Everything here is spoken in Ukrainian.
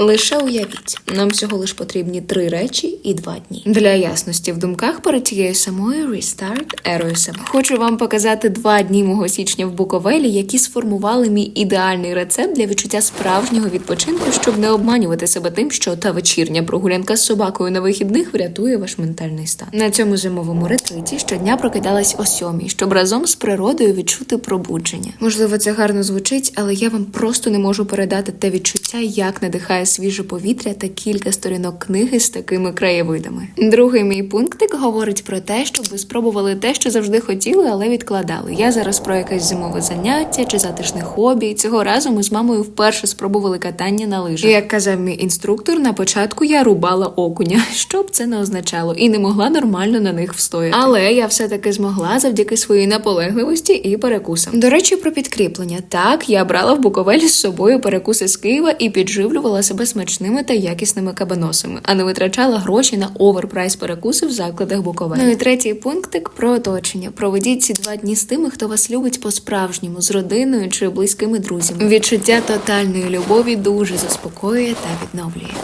Лише уявіть, нам всього лиш потрібні три речі і два дні. Для ясності в думках перед тією самою рестарт ерою себе. Хочу вам показати два дні мого січня в Буковелі, які сформували мій ідеальний рецепт для відчуття справжнього відпочинку, щоб не обманювати себе тим, що та вечірня прогулянка з собакою на вихідних врятує ваш ментальний стан. На цьому зимовому ретриті щодня прокидалась о сьомій, щоб разом з природою відчути пробудження. Можливо, це гарно звучить, але я вам просто не можу передати те відчуття, як надихає свіже повітря та кілька сторінок книги з такими краєвидами. Другий мій пунктик говорить про те, щоб ви спробували те, що завжди хотіли, але відкладали. Я зараз про якесь зимове заняття чи затишне хобі. Цього разу ми з мамою вперше спробували катання на лижах. Як казав мій інструктор, на початку я рубала окуня, що б це не означало, і не могла нормально на них встояти. Але я все таки змогла завдяки своїй наполегливості і перекусам. До речі, про підкріплення. Так, я брала в Буковель з собою перекуси з Києва і підживлювала себе смачними та якісними кабаносами, а не витрачала гроші на оверпрайс перекуси в закладах Буковель. Ну і третій пунктик про оточення. Проведіть ці два дні з тими, хто вас любить по-справжньому, з родиною чи близькими друзями. Відчуття тотальної любові дуже заспокоює та відновлює.